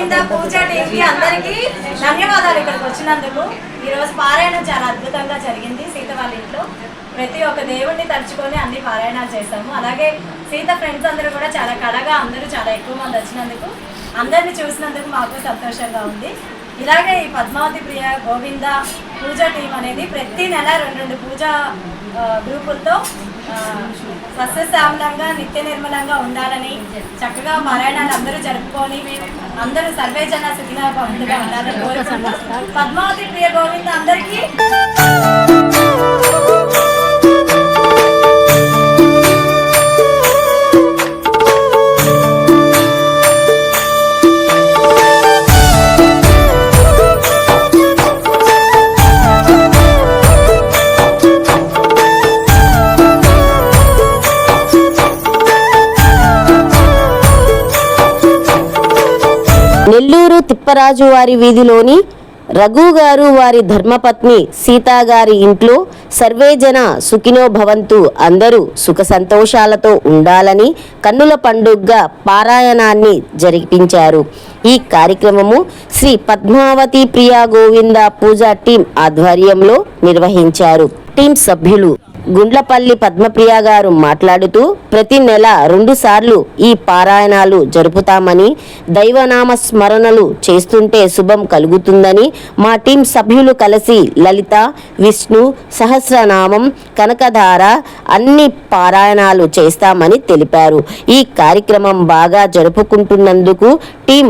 గోవింద పూజ టీంకి అందరికీ ధన్యవాదాలు ఇక్కడికి వచ్చినందుకు. ఈరోజు పారాయణం చాలా అద్భుతంగా జరిగింది. సీత వాళ్ళ ఇంట్లో ప్రతి ఒక్క దేవుణ్ణి తలుచుకొని అన్ని పారాయణాలు చేశాము. అలాగే సీత ఫ్రెండ్స్ అందరూ కూడా చాలా కళగా అందరూ చాలా ఎక్కువ మంది వచ్చినందుకు అందరిని చూసినందుకు మాకు సంతోషంగా ఉంది. ఇలాగే ఈ పద్మావతి ప్రియ గోవింద పూజ టీం అనేది ప్రతి నెల రెండు రెండు పూజ గ్రూపులతో ఆ, సస్యశ్యామలంగా నిత్య నిర్మలంగా ఉండాలని చక్కగా పారాయణాలు అందరూ జరుపుకొని అందరూ సర్వేజన సుఖిన ఉండాలని పద్మావతి ప్రియ గోవింద అందరికీ నెల్లూరు తిప్పరాజు వారి వీధిలోని రఘు గారు వారి ధర్మపత్ని సీతాగారి ఇంట్లో సర్వేజన సుఖినో భవంతు అందరూ సుఖ సంతోషాలతో ఉండాలని కన్నుల పండుగగా పారాయణాన్ని జరిపించారు. ఈ కార్యక్రమము శ్రీ పద్మావతి ప్రియా గోవింద పూజా టీం ఆధ్వర్యంలో నిర్వహించారు. టీం సభ్యులు గుండ్లపల్లి పద్మప్రియ గారు మాట్లాడుతూ ప్రతి నెల రెండు సార్లు ఈ పారాయణాలు జరుపుతామని దైవనామ స్మరణలు చేస్తుంటే శుభం కలుగుతుందని మా టీం సభ్యులు కలిసి లలిత విష్ణు సహస్రనామం కనకధార అన్ని పారాయణాలు చేస్తామని తెలిపారు. ఈ కార్యక్రమం బాగా జరుపుకుంటున్నందుకు టీం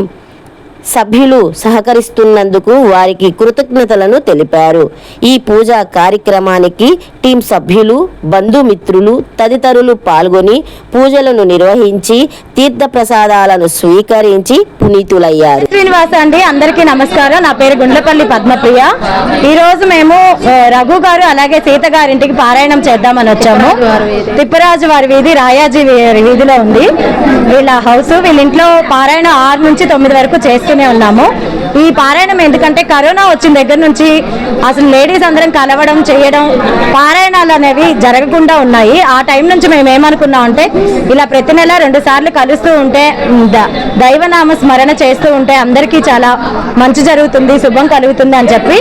సభ్యులు సహకరిస్తున్నందుకు వారికి కృతజ్ఞతలను తెలిపారు. ఈ పూజా కార్యక్రమానికి టీం సభ్యులు బంధుమిత్రులు తదితరులు పాల్గొని పూజలను నిర్వహించి తీర్థ ప్రసాదాలను స్వీకరించి పునీతులయ్యారు. శ్రీనివాస అండి అందరికీ నమస్కారం. నా పేరు గుండ్లపల్లి పద్మప్రియ. ఈరోజు మేము రఘు గారు అలాగే సీత గారింటికి పారాయణం చేద్దామని వచ్చాము. తిప్పరాజు వారి వీధి రాయాజీ వీధిలో ఉంది. వీళ్ళ హౌస్ వీళ్ళ ఇంట్లో పారాయణం ఆరు నుంచి తొమ్మిది వరకు చేస్తూనే ఉన్నాము. ఈ పారాయణం ఎందుకంటే కరోనా వచ్చిన దగ్గర నుంచి అసలు లేడీస్ అందరం కలవడం చేయడం పారాయణాలు అనేవి జరగకుండా ఉన్నాయి. ఆ టైం నుంచి మేము ఏమనుకున్నాం అంటే ఇలా ప్రతి నెల రెండు సార్లు కలుస్తూ ఉంటే దైవనామ స్మరణ చేస్తూ ఉంటే అందరికీ చాలా మంచి జరుగుతుంది శుభం కలుగుతుంది అని చెప్పి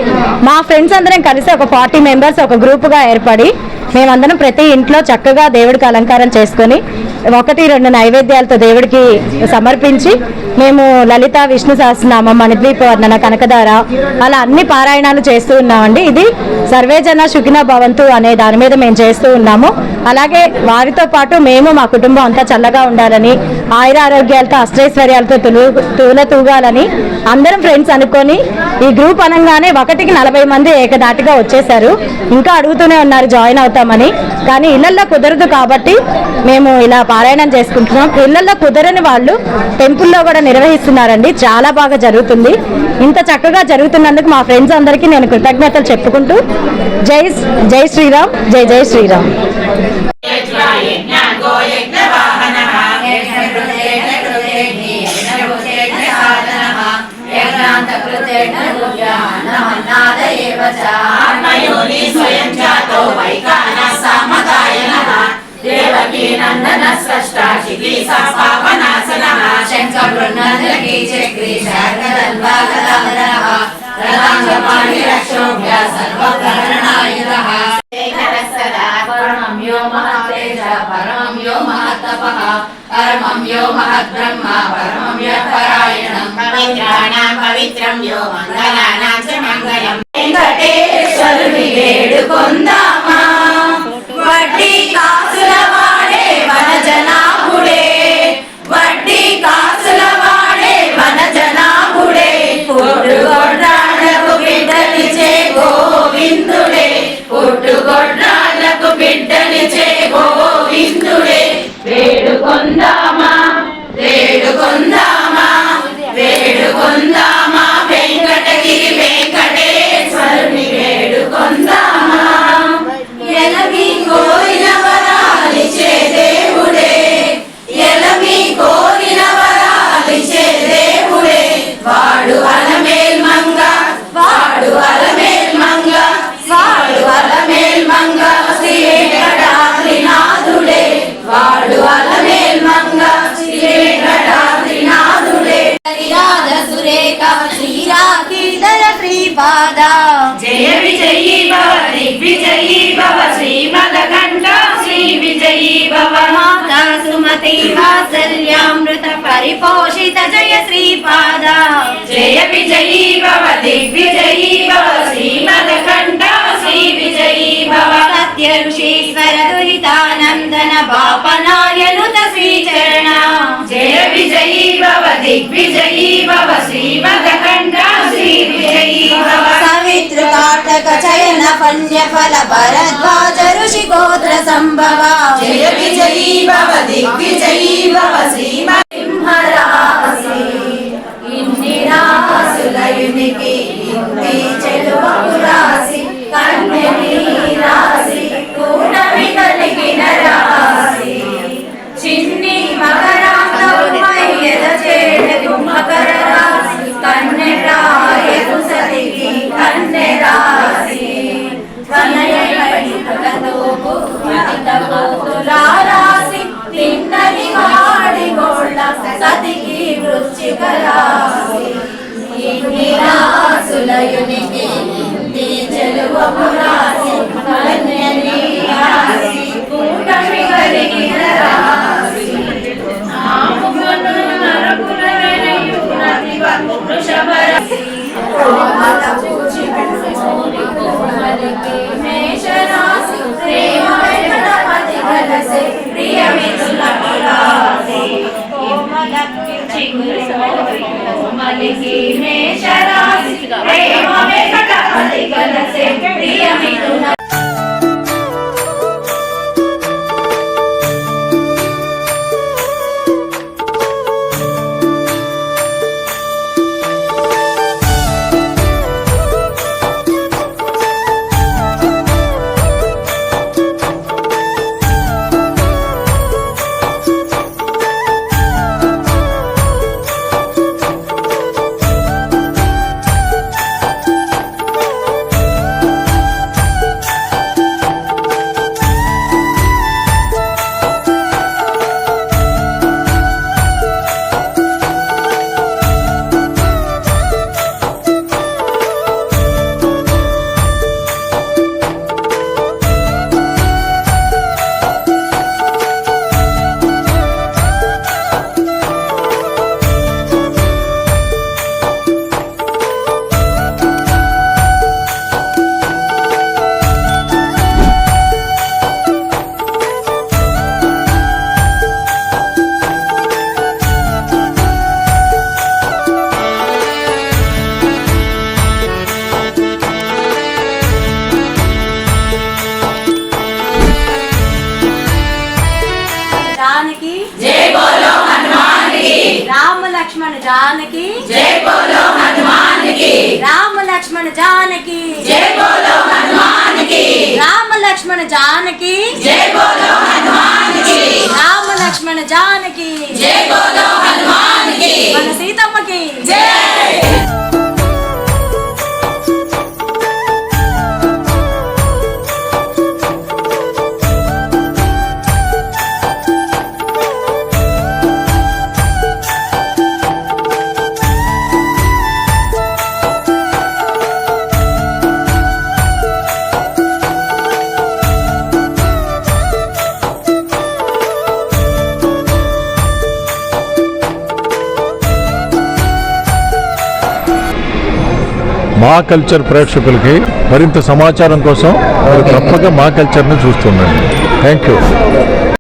మా ఫ్రెండ్స్ అందరం కలిసి ఒక ఫార్టీ మెంబర్స్ ఒక గ్రూప్గా ఏర్పడి మేమందరం ప్రతి ఇంట్లో చక్కగా దేవుడికి అలంకారం చేసుకొని ఒకటి రెండు నైవేద్యాలతో దేవుడికి సమర్పించి మేము లలిత విష్ణు సహస్రనామం మణిద్వీప వర్ణన కనకదార అలా అన్ని పారాయణాలు చేస్తూ ఉన్నామండి. ఇది సర్వేజన సుఖిన భవంతు అనే దాని మీద మేము చేస్తూ ఉన్నాము. అలాగే వారితో పాటు మేము మా కుటుంబం అంతా చల్లగా ఉండాలని ఆయుర ఆరోగ్యాలతో అష్టైశ్వర్యాలతో తులు తూల తూగాలని అందరం ఫ్రెండ్స్ అనుకొని ఈ గ్రూప్ అనగానే ఒకటికి నలభై మంది ఏకదాటిగా వచ్చేసారు ఇంకా అడుగుతూనే ఉన్నారు జాయిన్ అవుతారు చేస్తామని కానీ ఇళ్ళల్లో కుదరదు కాబట్టి మేము ఇలా పారాయణం చేసుకుంటున్నాం. ఇళ్ళలో కుదరని వాళ్ళు టెంపుల్లో కూడా నిర్వహిస్తున్నారండి. చాలా బాగా జరుగుతుంది. ఇంత చక్కగా జరుగుతున్నందుకు మా ఫ్రెండ్స్ అందరికీ నేను కృతజ్ఞతలు చెప్పుకుంటూ జై జై శ్రీరామ్ జై జై శ్రీరామ్. ఆత్మయోని స్వయం జాతో వైకాన సామదాయనః దేవకీ నందన స్రష్ట శిఖి పాపనాశనః శంఖబృందందకీ చక్రీ శార్గదల్వాగదాధరః రథాంగపాణి రక్షోభ్య పరమం యో మహతేజ పరమం యో మహత్తపః. పరమం యో మహద్బ్రహ్మ పరమం పవిత్రం యో మంగళానాం చ మంగళం. ಒಂದಾ శ్రీపాద జయ విజయీ భవ దిగ్విజయీ భవ శ్రీమదకంఠ శ్రీ విజయీ భవ. మాతా సుమతి వాత్సల్యామృత పరిపోషిత జయ శ్రీపాద. జయ విజయీ భవ దిగ్విజయీ భవ శ్రీమదకంఠ శ్రీ విజయీ భవ. సత్య ఋషీశ్వర దురితానందన బాపనాయనుత శ్రీచరణ జయ చయన పణ్య ఫల భరద్వాజ ఋషి గోత్ర సంభవ జయ విజయీ భవ దిగ్విజయీ కోమలకి లక్ష్మణ జానకి. జై బోలో హనుమాన్కి రామ లక్ష్మణ జానకి. జై బోలో హనుమాన్కి రామ లక్ష్మణ జానకి. జై బోలో హనుమాన్కి రామ లక్ష్మణ జానకి. జై బోలో హనుమాన్కి మన సీతమ్మకి మా కల్చర్ ప్రేక్షకులకి మరింత సమాచారం కోసం మీరు తప్పక మా కల్చర్ని చూస్తుండండి. Thank you